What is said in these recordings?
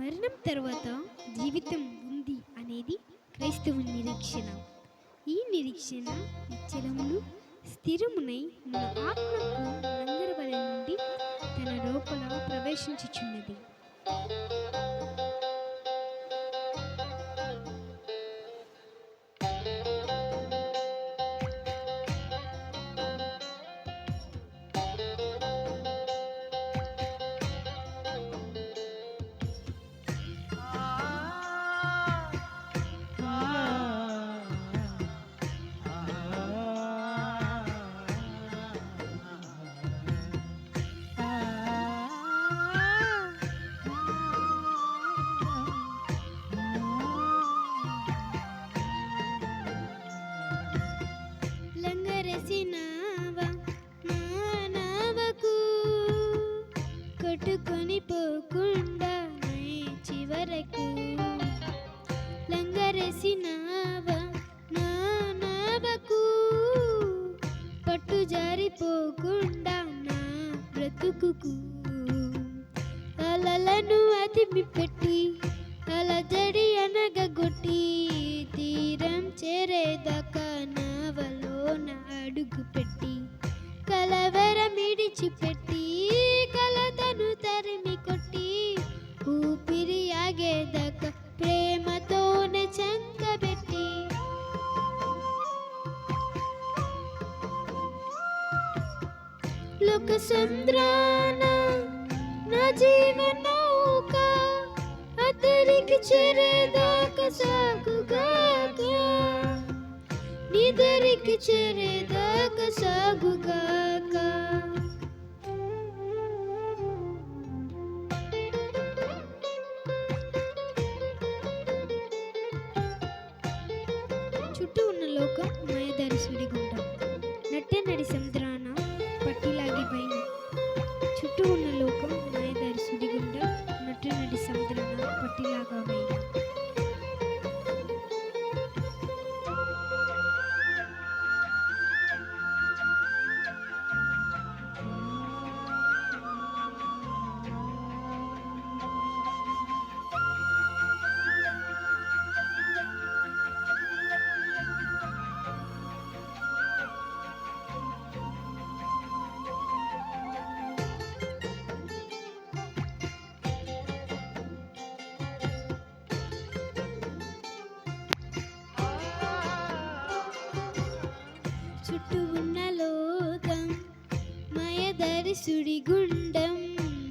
మరణం తర్వాత జీవితం ఉంది అనేది క్రైస్తవు నిరీక్షణ. ఈ నిరీక్షణ నిశ్చలమును స్థిరమునై మన ఆత్మకు లంగరబల నుండి తన లోపల ప్రవేశించుచున్నది. బ్రతుకుకు. అలలను అదిమి పెట్టి అలజడి అనగగొట్టి తీరం చేరేదాకా నావలోన అడుగు పెట్టి కలవరం ఇడిచిపెట్టి కలతను తర లోక నా నా జీవనౌక అతరికి చేరేదాకా సాగుగాక. నిదరికి చేరేదాకా సాగుగాక. చుట్టూ ఉన్న లోకం మాయదారి సుడిగుంట నట్టే నడి సముద్రాన పట్టిలాగి పైన చుట్టూ ఉన్న లోకం మాయదారి సుడిగుండం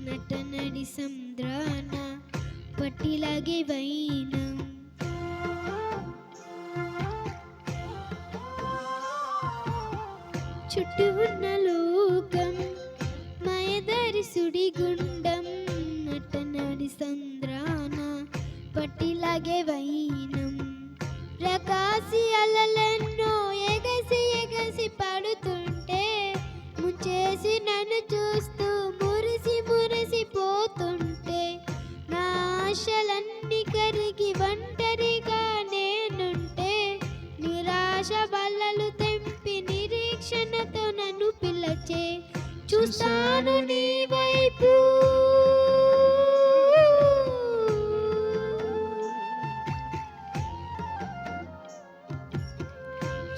నటనడి సంద్రాన పట్టిలాగే వైనం. చుట్టూ ఉన్న లోకం మాయదారి సుడిగుండం నటనడి సంద్రాన పట్టిలాగే వైనం. రకాసి అలలెన్నో ఎగసి ఎగసి పడుతుంటే చేసి నన్ను చూస్తూ మురిసి మురిసి పోతుంటే నా ఆశలన్నీ కరిగి ఒంటరిగా నేనుంటే నిరాశ బల్లలు తెంపి నిరీక్షణతో నన్ను పిలచే చూస్తాను నీ వైపు.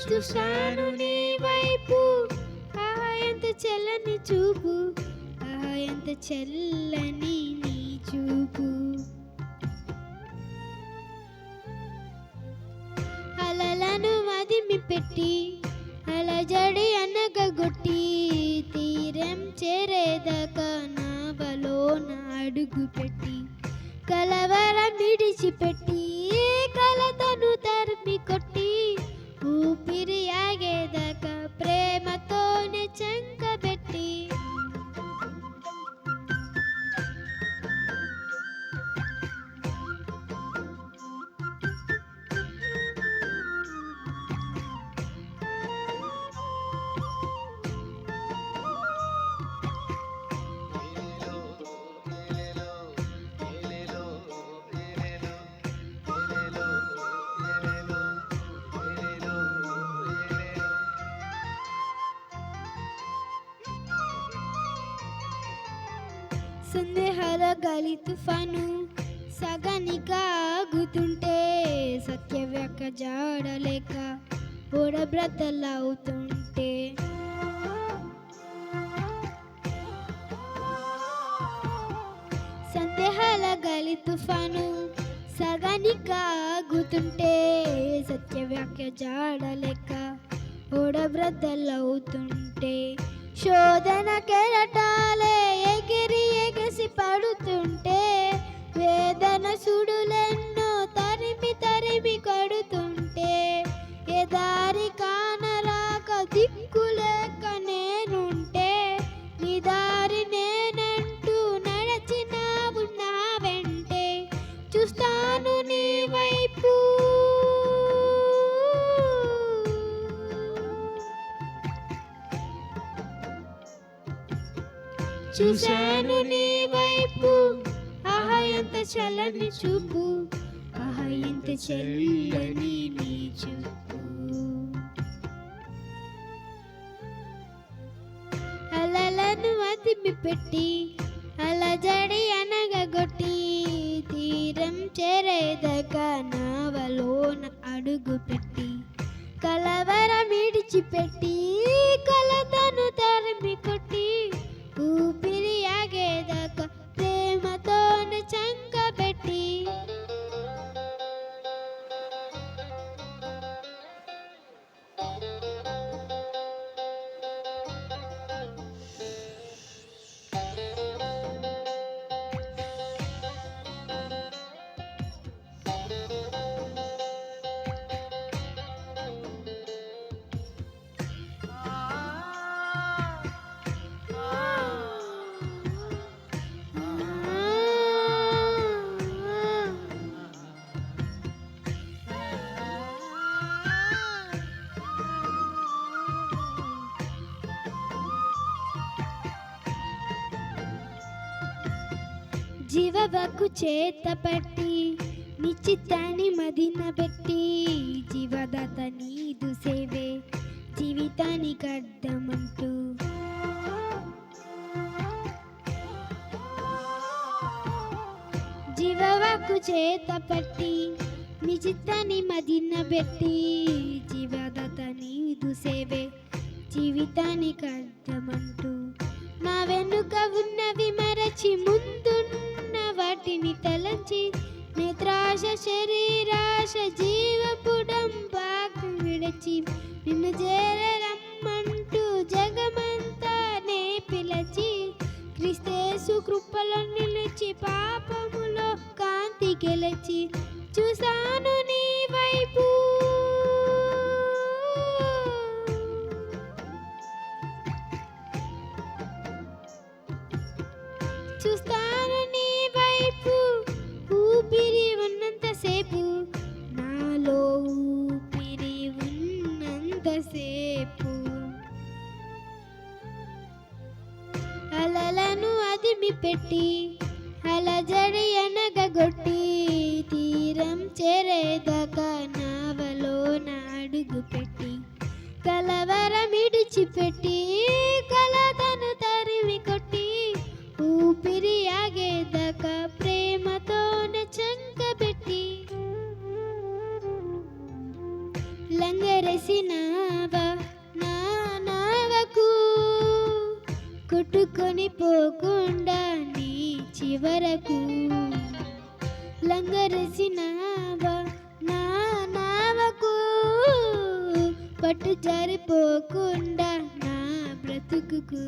చూస్తాను నీ చల్లని చూపు. ఆహా ఎంత చెల్లని నీ చూపు. అలలను మదిమి పెట్టి అలజడి అనగగొట్టి తీరం చేరేదాకా నావలోన అడుగు పెట్టి కలవరం విడిచిపెట్టి కలతను తరిమి కొట్టి ఊపిరి ఆగేదాకా ప్రేమతోనే చంద సందేహాల సందేహాల గాలి తుఫాను సగనిక ఆగుతుంటే సత్యవ్యక జాడలేక ఓడబ్రతలవుతుంటే సందేహాల గాలి తుఫాను సగానిక ఆగుతుంటే సత్యవ్యాఖ్య జాడలేక ఓడబ్రద్దలవుతుంటే శోధన కెరటాలే ఎగసి పడుతుంటే వేదన సుడులెన్నో తరిమి తరిమి కడుతుంటే ఏ దారి కానరాక దిక్కులేక నేనుంటే నీ దారి నేనంటూ నడచినావు నా వెంటే. చూస్తాను నీ వైపు. చూశాను నీ చలని చల్లని చూపు. ఆహా ఎంత చల్లని నీ చూపు. అలలను అతిమి పెట్టి అలజడి అనగొట్టి తీరం చేరేదగా నావలోన అడుగు పెట్టి కలవరం విడిచిపెట్టి కలతను తరిమి కొట్టి ఊపిరి జీవవకు చేత పట్టి నిశ్చితాన్ని మదిన పెట్టి జీవదాత నీదు సేవే జీవితానికి అర్థమంటూ జీవవకు చేత పట్టి నిశ్చితాన్ని మదిన పెట్టి జీవదాత నీదు సేవే జీవితానికి అర్థమంటూ నా వెనుక ఉన్నవి మరచి ముందున్న వాటిని తలచి నేత్రాశ శరీరాశ జీవపుడం బాగు విడచి నిన్ను చేరమ్మంటూ జగమంతా నే పిలచి క్రిస్తేసు కృపలో నిలిచి పాపములో కాంతి గెలచి చూసాను నీ వైపు. పెట్టి అలజడి అనగగొట్టి తీరం చేరేదాకా నావలో నాడుగు పెట్టి కలవరం ఇడిచిపెట్టి కలతను చివరకు లంగరసినావా నా నావకు. పట్టు జారిపోకుండా నా బ్రతుకుకు.